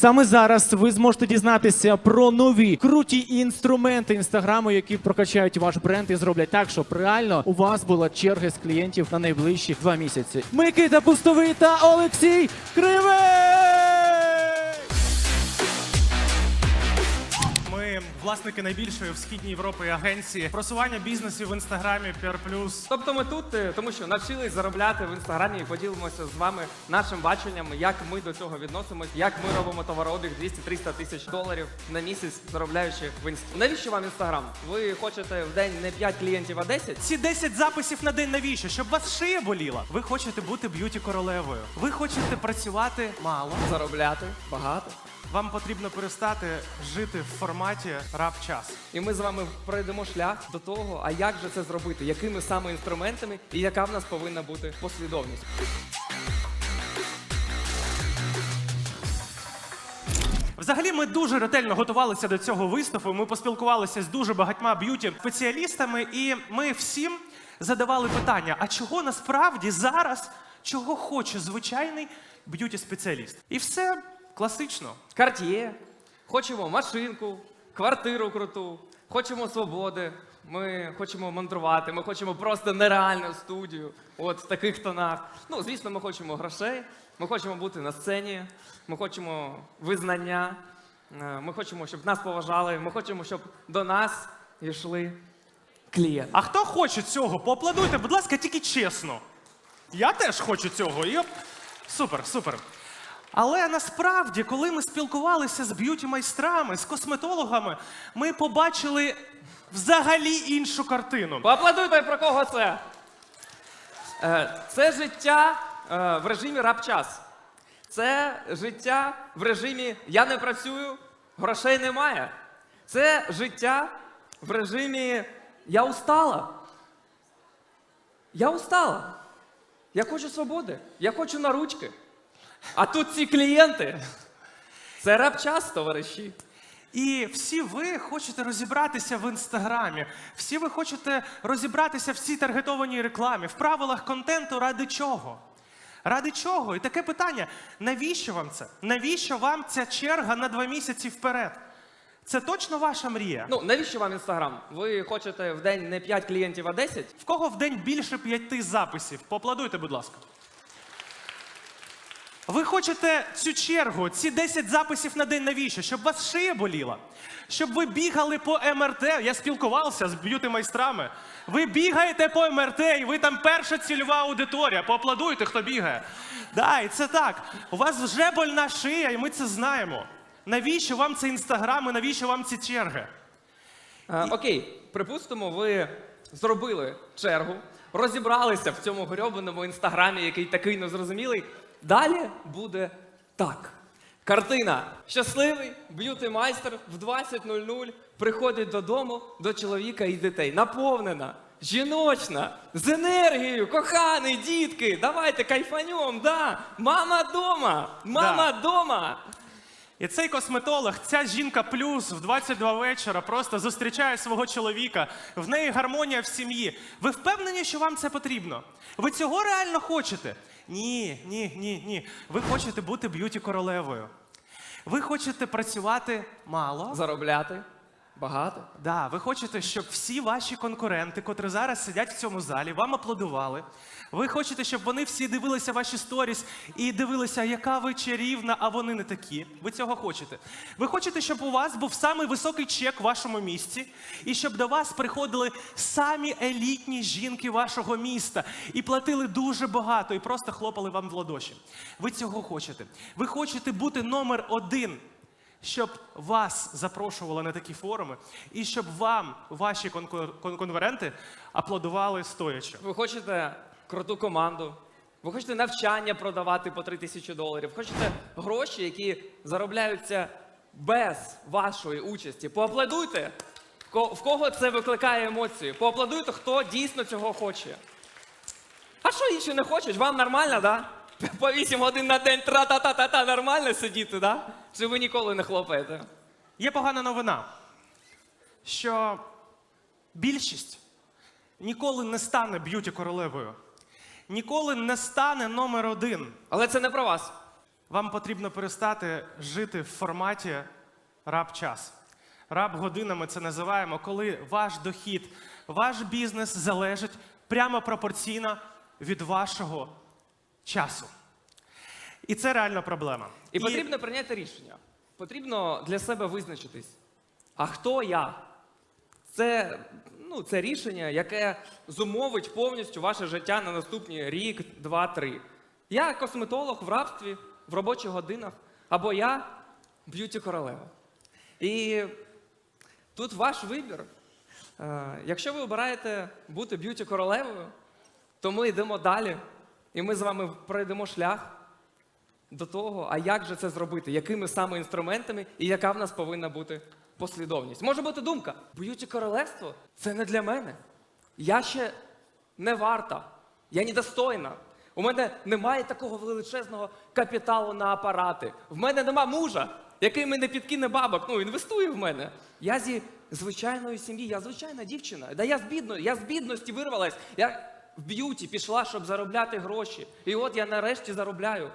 Саме зараз ви зможете дізнатися про нові круті інструменти інстаграму, які прокачають ваш бренд і зроблять так, щоб реально у вас була черга з клієнтів на найближчі два місяці. Микита Пустовий та Олексій Кривий! Власники найбільшої в східній Європі агенції просування бізнесів в інстаграмі PR+. Тобто ми тут, е, тому що навчились заробляти в інстаграмі і поділимося з вами нашим баченням, як ми до цього відносимось, як ми робимо товарообіг 200-300 тисяч доларів на місяць, заробляючи в інсті. Навіщо вам інстаграм? Ви хочете в день не 5 клієнтів, а 10? Ці 10 записів на день навіщо? Щоб вас шия боліла. Ви хочете бути б'юті королевою. Ви хочете працювати мало. Заробляти багато. Вам потрібно перестати жити в форматі раб час. І ми з вами пройдемо шлях до того, а як же це зробити, якими саме інструментами і яка в нас повинна бути послідовність. Взагалі, ми дуже ретельно готувалися до цього виступу. Ми поспілкувалися з дуже багатьма б'юті спеціалістами, і ми всім задавали питання: а чого насправді зараз чого хоче звичайний б'юті спеціаліст? І все класично. Карт'є, хочемо машинку, квартиру круту, хочемо свободи. Ми хочемо мандрувати, ми хочемо просто нереальну студію, от в таких тонах. Ну, звісно, ми хочемо грошей, ми хочемо бути на сцені, ми хочемо визнання, е, ми хочемо, щоб нас поважали, ми хочемо, щоб до нас йшли клієнти. А хто хоче цього? Поаплодуйте, будь ласка, тільки чесно. Я теж хочу цього. І... Супер, супер. Але насправді, коли ми спілкувалися з б'юті-майстрами, з косметологами, ми побачили взагалі іншу картину. Поаплодуйте, про кого це? Е, Це життя е, в режимі раб-час. Це життя в режимі я не працюю, грошей немає. Це життя в режимі я устала. Я устала. Я хочу свободи, я хочу на ручки. А тут ці клієнти. Це раб-час, товариші. І всі ви хочете розібратися в інстаграмі, всі ви хочете розібратися в цій таргетованій рекламі, в правилах контенту ради чого? Ради чого? І таке питання: навіщо вам це? Навіщо вам ця черга на два місяці вперед? Це точно ваша мрія? Ну, навіщо вам інстаграм? Ви хочете в день не 5 клієнтів, а 10? В кого в день більше п'яти записів? Поаплодуйте, будь ласка. Ви хочете цю чергу, ці 10 записів на день навіщо? Щоб вас шия боліла? Щоб ви бігали по МРТ. Я спілкувався з б'юти-майстрами. Ви бігаєте по МРТ, і ви там перша цільова аудиторія. Поаплодуйте, хто бігає. Да, і це так. У вас вже больна шия, і ми це знаємо. Навіщо вам це інстаграм і навіщо вам ці черги? Е, окей, припустимо, ви зробили чергу, розібралися в цьому грьобаному інстаграмі, який такий незрозумілий. Далі буде так. Картина. Щасливий б'юти-майстер в 20.00 приходить додому до чоловіка і дітей. Наповнена, жіночна, з енергією, коханий, дітки, давайте кайфанем, да. Мама дома, мама дома. І цей косметолог, ця жінка плюс в 22 вечора просто зустрічає свого чоловіка. В неї гармонія в сім'ї. Ви впевнені, що вам це потрібно? Ви цього реально хочете? Ні, ні, ні, ні. Ви хочете бути б'юті королевою. Ви хочете працювати мало. Заробляти багато. Да, ви хочете, щоб всі ваші конкуренти, котрі зараз сидять в цьому залі, вам аплодували. Ви хочете, щоб вони всі дивилися ваші сторіс і дивилися, яка ви чарівна, а вони не такі. Ви цього хочете. Ви хочете, щоб у вас був самий високий чек в вашому місті, і щоб до вас приходили самі елітні жінки вашого міста і платили дуже багато, і просто хлопали вам в ладоші. Ви цього хочете. Ви хочете бути номер один щоб вас запрошували на такі форуми, і щоб вам ваші конкуренти аплодували стоячи. Ви хочете круту команду, ви хочете навчання продавати по 3 тисячі доларів, хочете гроші, які заробляються без вашої участі. Поаплодуйте, в кого це викликає емоції. Поаплодуйте, хто дійсно цього хоче. А що інші не хочуть? Вам нормально, да? По 8 годин на день тра-та-та-та-та нормально сидіти, да? Чи ви ніколи не хлопаєте? Є погана новина, що більшість ніколи не стане б'юті королевою, ніколи не стане номер один. Але це не про вас. Вам потрібно перестати жити в форматі раб час. Раб годинами це називаємо, коли ваш дохід, ваш бізнес залежить прямо пропорційно від вашого часу. І це реальна проблема. І потрібно прийняти рішення. Потрібно для себе визначитись. А хто я? Це, ну, це рішення, яке зумовить повністю ваше життя на наступні рік, два, три. Я косметолог в рабстві, в робочих годинах, або я б'юті королева. І тут ваш вибір. Е, Якщо ви обираєте бути б'юті королевою, то ми йдемо далі, і ми з вами пройдемо шлях до того, а як же це зробити, якими саме інструментами і яка в нас повинна бути послідовність. Може бути думка, б'юті королевство це не для мене. Я ще не варта, я недостойна. У мене немає такого величезного капіталу на апарати. В мене нема мужа, який мене підкине бабок, ну, інвестує в мене. Я зі звичайної сім'ї, я звичайна дівчина. Да я з бідної, я з бідності вирвалась. Я в б'юті пішла, щоб заробляти гроші. І от я нарешті заробляю.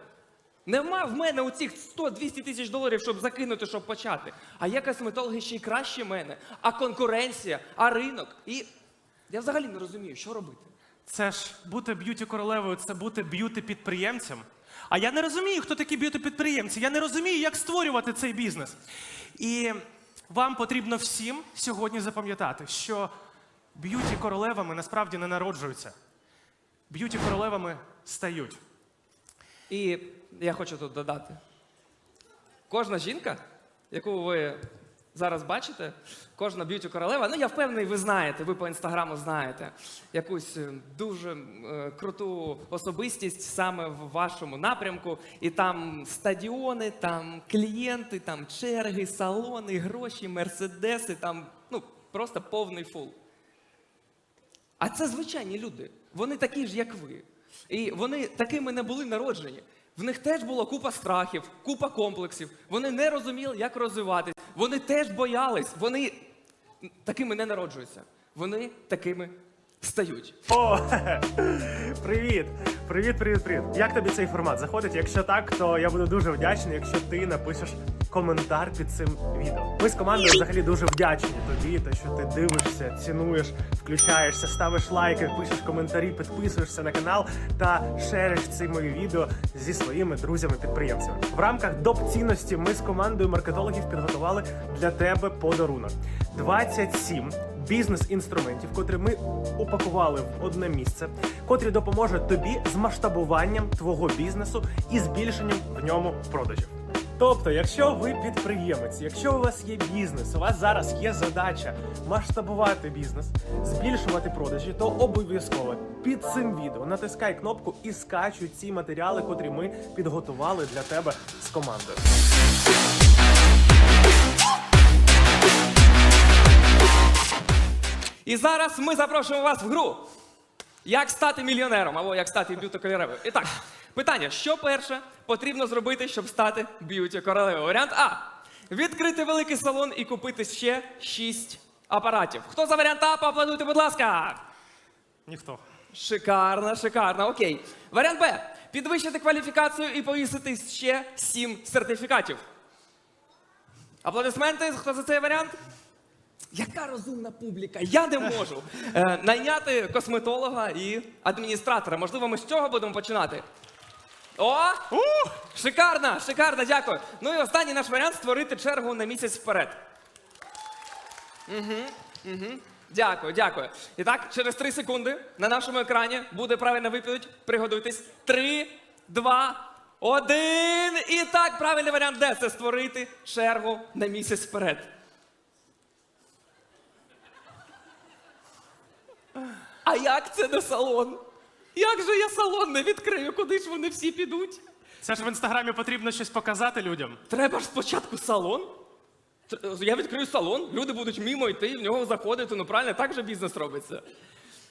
Нема в мене оцих 100-200 тисяч доларів, щоб закинути, щоб почати. А є косметологи ще й краще мене, а конкуренція, а ринок. І я взагалі не розумію, що робити. Це ж бути б'юті королевою, це бути б'юті підприємцем. А я не розумію, хто такі б'юті підприємці. Я не розумію, як створювати цей бізнес. І вам потрібно всім сьогодні запам'ятати, що б'юті королевами насправді не народжуються. Б'юті королевами стають. І я хочу тут додати: кожна жінка, яку ви зараз бачите, кожна б'юті королева, ну я впевнений, ви знаєте, ви по інстаграму знаєте якусь е, дуже е, круту особистість саме в вашому напрямку. І там стадіони, там клієнти, там черги, салони, гроші, мерседеси, там ну просто повний фул. А це звичайні люди. Вони такі ж, як ви. І вони такими не були народжені. В них теж була купа страхів, купа комплексів. Вони не розуміли, як розвиватись. Вони теж боялись. Вони такими не народжуються. Вони такими стають. О, привіт! Привіт, привіт, привіт. Як тобі цей формат заходить? Якщо так, то я буду дуже вдячний, якщо ти напишеш коментар під цим відео. Ми з командою взагалі дуже вдячні тобі, те, що ти дивишся, цінуєш, включаєшся, ставиш лайки, пишеш коментарі, підписуєшся на канал та шериш ці мої відео зі своїми друзями-підприємцями. В рамках доп цінності ми з командою маркетологів підготували для тебе подарунок. 27 бізнес-інструментів, котрі ми упакували в одне місце, котрі допоможуть тобі з масштабуванням твого бізнесу і збільшенням в ньому продажів. Тобто, якщо ви підприємець, якщо у вас є бізнес, у вас зараз є задача масштабувати бізнес, збільшувати продажі, то обов'язково під цим відео натискай кнопку і скачуй ці матеріали, котрі ми підготували для тебе з командою. І зараз ми запрошуємо вас в гру. Як стати мільйонером або як стати б'юті королевою. І так, питання: що перше потрібно зробити, щоб стати б'юті королевою? Варіант А. Відкрити великий салон і купити ще 6 апаратів. Хто за варіант А, поаплодуйте, будь ласка. Ніхто. Шикарно, шикарно. Окей. Варіант Б. Підвищити кваліфікацію і повісити ще 7 сертифікатів. Аплодисменти. Хто за цей варіант? Яка розумна публіка? Я не можу. Е, найняти косметолога і адміністратора. Можливо, ми з цього будемо починати. О! Шикарно, шикарно, дякую. Ну і останній наш варіант створити чергу на місяць вперед. Дякую, дякую. І так, через 3 секунди на нашому екрані буде правильна відповідь. Приготуйтесь. 3, 2, 1. І так, правильний варіант Д це створити чергу на місяць вперед. А як це не салон? Як же я салон не відкрию? Куди ж вони всі підуть? Це ж в інстаграмі потрібно щось показати людям. Треба ж спочатку салон. Тр- Я відкрию салон, люди будуть мімо йти, в нього заходити. Ну правильно, так же бізнес робиться.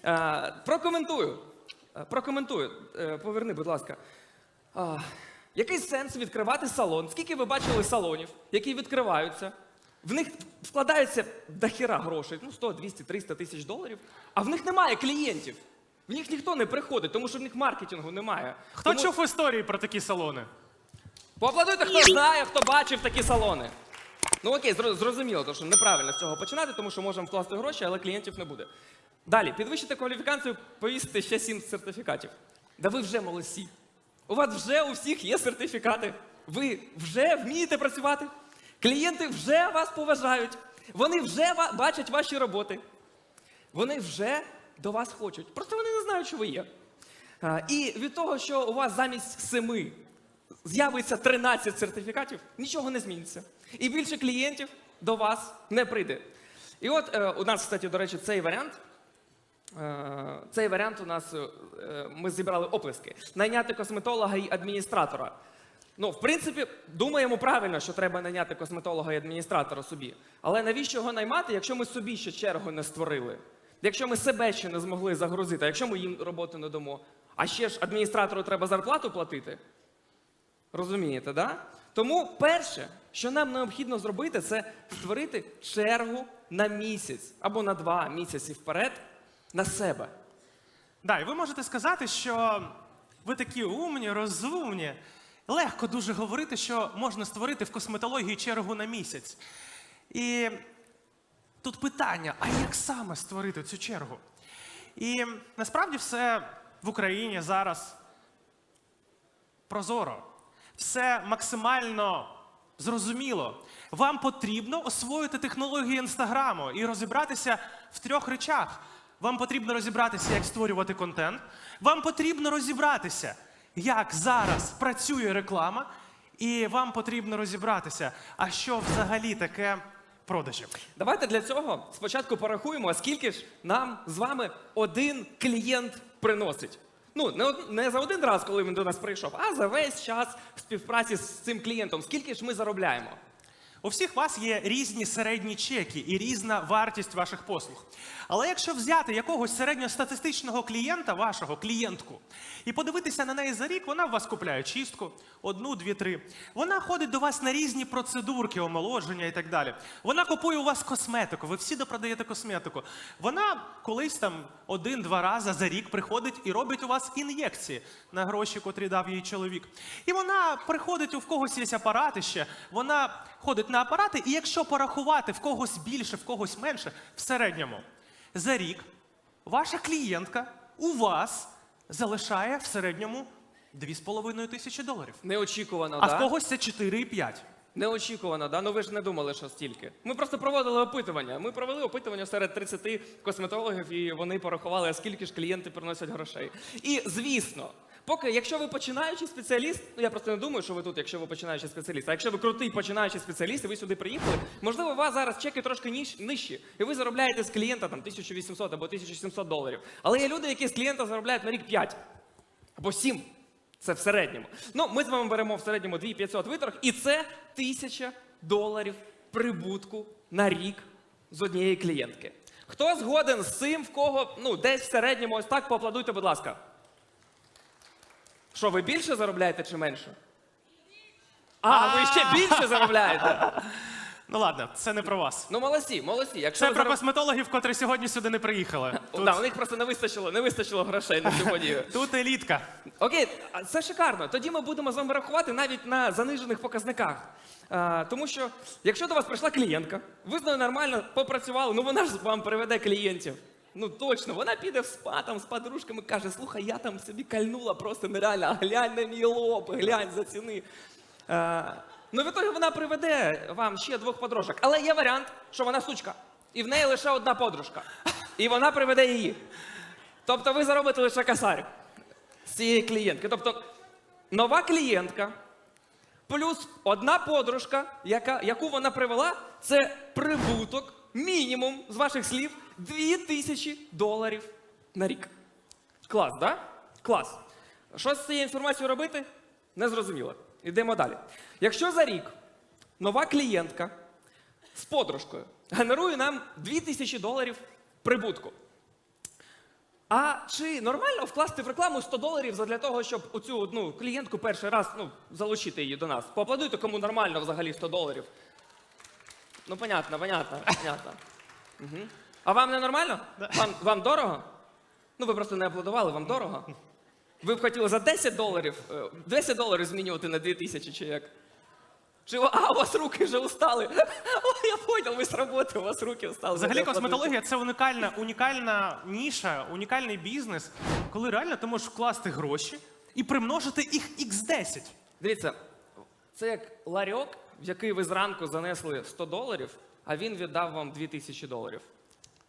Е, прокоментую. Е, Прокоментую. Е, Поверни, будь ласка. А, який сенс відкривати салон? Скільки ви бачили салонів, які відкриваються? В них вкладається дохіра грошей, ну 100, 200, 300 тисяч доларів, а в них немає клієнтів. В них ніхто не приходить, тому що в них маркетингу немає. Хто Тому- чув історії про такі салони? Поаплодуйте, хто знає, хто бачив такі салони. Ну окей, зрозуміло, тому що неправильно з цього починати, тому що можемо вкласти гроші, але клієнтів не буде. Далі, підвищити кваліфікацію, повісити ще сім сертифікатів. Да ви вже молодці. У вас вже у всіх є сертифікати. Ви вже вмієте працювати. Клієнти вже вас поважають. Вони вже бачать ваші роботи. Вони вже до вас хочуть. Просто вони не знають, що ви є. І від того, що у вас замість семи з'явиться 13 сертифікатів, нічого не зміниться. І більше клієнтів до вас не прийде. І от е, у нас, кстати, до речі, цей варіант. Е, цей варіант у нас е, ми зібрали оплески. Найняти косметолога і адміністратора. Ну, в принципі, думаємо правильно, що треба найняти косметолога і адміністратора собі. Але навіщо його наймати, якщо ми собі ще чергу не створили? Якщо ми себе ще не змогли загрузити, а якщо ми їм роботу не дамо? А ще ж адміністратору треба зарплату платити? Розумієте, да? Тому перше, що нам необхідно зробити, це створити чергу на місяць або на два місяці вперед на себе. Да, і ви можете сказати, що ви такі умні, розумні. Легко дуже говорити, що можна створити в косметології чергу на місяць. І тут питання: а як саме створити цю чергу? І насправді все в Україні зараз прозоро, все максимально зрозуміло. Вам потрібно освоїти технології інстаграму і розібратися в трьох речах. Вам потрібно розібратися, як створювати контент. Вам потрібно розібратися, як зараз працює реклама, і вам потрібно розібратися, а що взагалі таке продажі. Давайте для цього спочатку порахуємо, скільки ж нам з вами один клієнт приносить. Ну, не, не за один раз, коли він до нас прийшов, а за весь час співпраці з цим клієнтом. Скільки ж ми заробляємо? У всіх вас є різні середні чеки і різна вартість ваших послуг. Але якщо взяти якогось середньостатистичного клієнта, вашого клієнтку, і подивитися на неї за рік, вона у вас купляє чистку, одну, дві, три. Вона ходить до вас на різні процедурки, омолодження і так далі. Вона купує у вас косметику, ви всі допродаєте косметику. Вона колись там один-два рази за рік приходить і робить у вас ін'єкції на гроші, котрі дав їй чоловік. І вона приходить, у в когось є апарати ще, вона ходить на апарати, і якщо порахувати в когось більше, в когось менше, в середньому за рік ваша клієнтка у вас залишає в середньому 2,5 тисячі доларів. Неочікувано, А да? в когось це 4,5. Неочікувано, да? Ну ви ж не думали, що стільки. Ми просто проводили опитування. Ми провели опитування серед 30 косметологів, і вони порахували, скільки ж клієнти приносять грошей. І звісно, поки, якщо ви починаючий спеціаліст, ну я просто не думаю, що ви тут, якщо ви починаючий спеціаліст, а якщо ви крутий починаючий спеціаліст, і ви сюди приїхали, можливо, у вас зараз чеки трошки ніж, нижчі, і ви заробляєте з клієнта там 1800 або 1700 доларів. Але є люди, які з клієнта заробляють на рік 5 або 7. Це в середньому. Ну, ми з вами беремо в середньому 2500 виторг, і це 1000 доларів прибутку на рік з однієї клієнтки. Хто згоден з цим, в кого ну, десь в середньому ось так, поаплодуйте, будь ласка. Що, ви більше заробляєте чи менше? А, ви ще більше заробляєте. Ну ладно, це не про вас. Ну, молодці, молодці. Якщо Це ви про зароб- косметологів, котрі сьогодні сюди не приїхали. Тут, Да, у них просто не вистачило, не вистачило грошей на сьогодні. тут елітка. Окей, а це шикарно. Тоді ми будемо з вами рахувати навіть на занижених показниках. А, тому що, якщо до вас прийшла клієнтка, ви з нею нормально попрацювали, ну вона ж вам приведе клієнтів. Ну точно, вона піде в спа там з подружками, каже: слухай, я там собі кальнула просто нереально, глянь на мій лоб, глянь, заціни. А, ну, в ітогі вона приведе вам ще двох подружок. Але є варіант, що вона сучка, і в неї лише одна подружка. І вона приведе її. Тобто ви заробите лише косарь з цієї клієнтки. Тобто нова клієнтка плюс одна подружка, яка, яку вона привела, це прибуток мінімум з ваших слів 2000 доларів на рік. Клас, да? Клас. Що з цією інформацією робити? Незрозуміло. Йдемо далі. Якщо за рік нова клієнтка з подружкою генерує нам 2000 доларів прибутку. А чи нормально вкласти в рекламу 100 доларів для того, щоб оцю одну клієнтку перший раз ну, залучити її до нас? Поаплодуйте, кому нормально взагалі 100 доларів. Ну, понятно, понятно, понятно. Угу. А вам не нормально? Вам, вам дорого? Ну, ви просто не аплодували, вам дорого? Ви б хотіли за 10 доларів, е, 10 доларів змінювати на 2000 чи як? Чи а, у вас руки вже устали? О, я понял, ви з роботи, у вас руки устали. Взагалі, косметологія це унікальна, унікальна ніша, унікальний бізнес, коли реально ти можеш вкласти гроші і примножити їх x10. Дивіться, це як ларьок, в який ви зранку занесли 100 доларів, а він віддав вам 2000 доларів.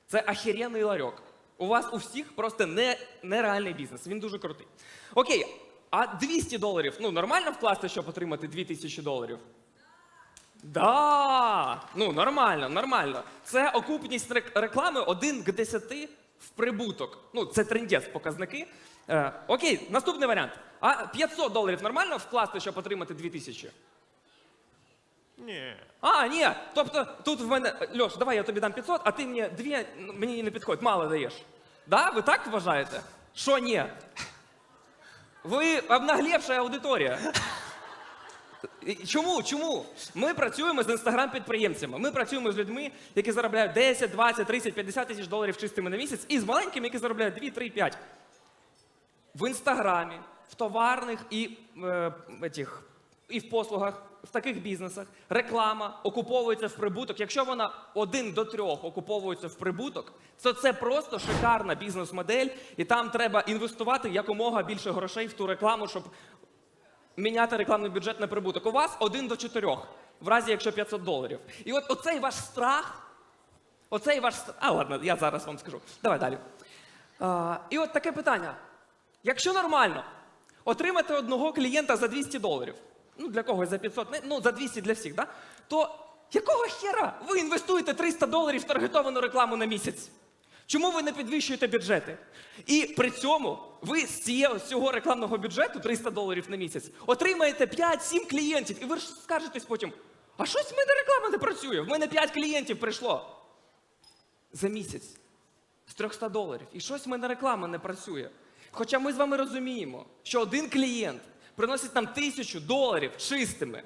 Це ахіренний ларьок. У вас у всіх просто не, нереальний бізнес. Він дуже крутий. Окей, а 200 доларів ну нормально вкласти, щоб отримати 2000 доларів? Да! Ну, нормально, нормально. Це окупність реклами 1 к 10 в прибуток. Ну, це трендець показники. Е, окей, наступний варіант. А 500 доларів нормально вкласти, щоб отримати 2000? Ні. А, ні. Тобто тут в мене. Льош, давай я тобі дам 500, а ти мені дві, мені не підходить, мало даєш. Да? Ви так вважаєте? Що ні? Ви обнаглівша аудиторія. Чому? Чому? Ми працюємо з інстаграм-підприємцями. Ми працюємо з людьми, які заробляють 10, 20, 30, 50 тисяч доларів чистими на місяць, і з маленькими, які заробляють 2, 3, 5. В інстаграмі, в товарних і, е, етіх, і в послугах, в таких бізнесах реклама окуповується в прибуток. Якщо вона один до трьох окуповується в прибуток, то це просто шикарна бізнес-модель, і там треба інвестувати якомога більше грошей в ту рекламу, щоб міняти рекламний бюджет на прибуток. У вас один до чотирьох, в разі якщо 500 доларів. І от оцей ваш страх, оцей ваш страх. А, ладно, я зараз вам скажу. Давай далі. А, і от таке питання. Якщо нормально отримати одного клієнта за 200 доларів, ну для когось за 500, ну за 200 для всіх, да? то якого хера ви інвестуєте 300 доларів в таргетовану рекламу на місяць? Чому ви не підвищуєте бюджети? І при цьому ви з цієї- з цього рекламного бюджету 300 доларів на місяць отримаєте 5-7 клієнтів. І ви ж скажетесь потім: а щось в мене реклама не працює. В мене 5 клієнтів прийшло за місяць з 300 доларів. І щось в мене реклама не працює. Хоча ми з вами розуміємо, що один клієнт приносить нам тисячу доларів чистими.